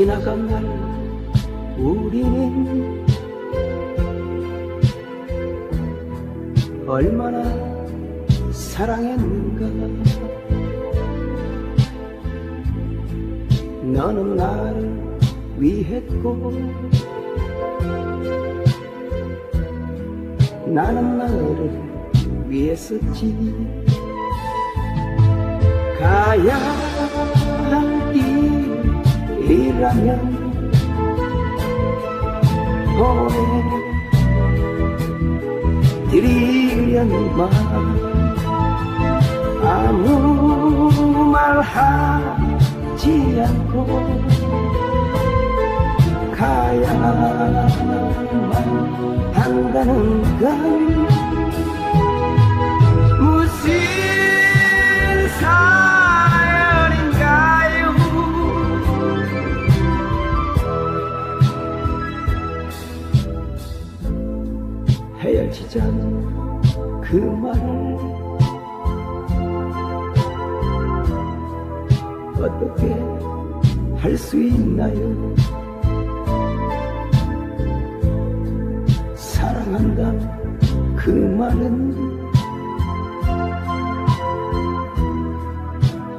지나간 날 우리는 얼마나 사랑했는가. 너는 나를 위했고 나는 나를 위했었지. 가야 할 길이라면 보내드리련만 아무 말 하지 않고 가야만 한다는 건 그 말을 어떻게 할 수 있나요 사랑한다 그 말은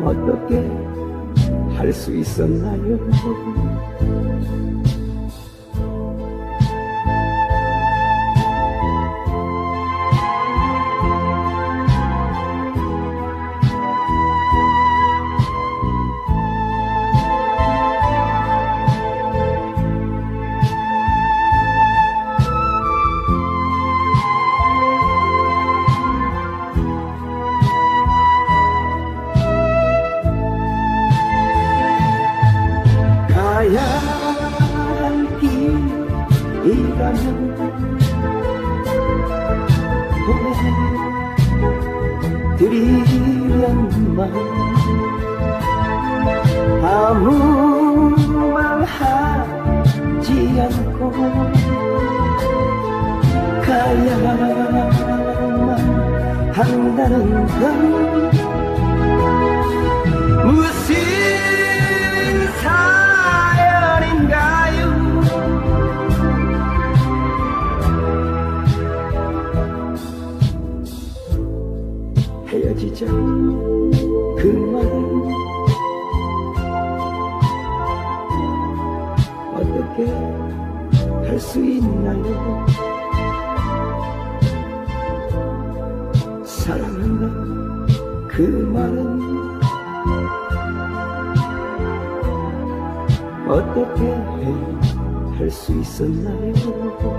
어떻게 할 수 있었나요? 길이라면 보내드리련만 아무 말 하지 않고 가야만 한다는 건 헤어지자 그 말은 어떻게 할 수 있나요? 사랑한다 그 말은 어떻게 할 수 있었나요?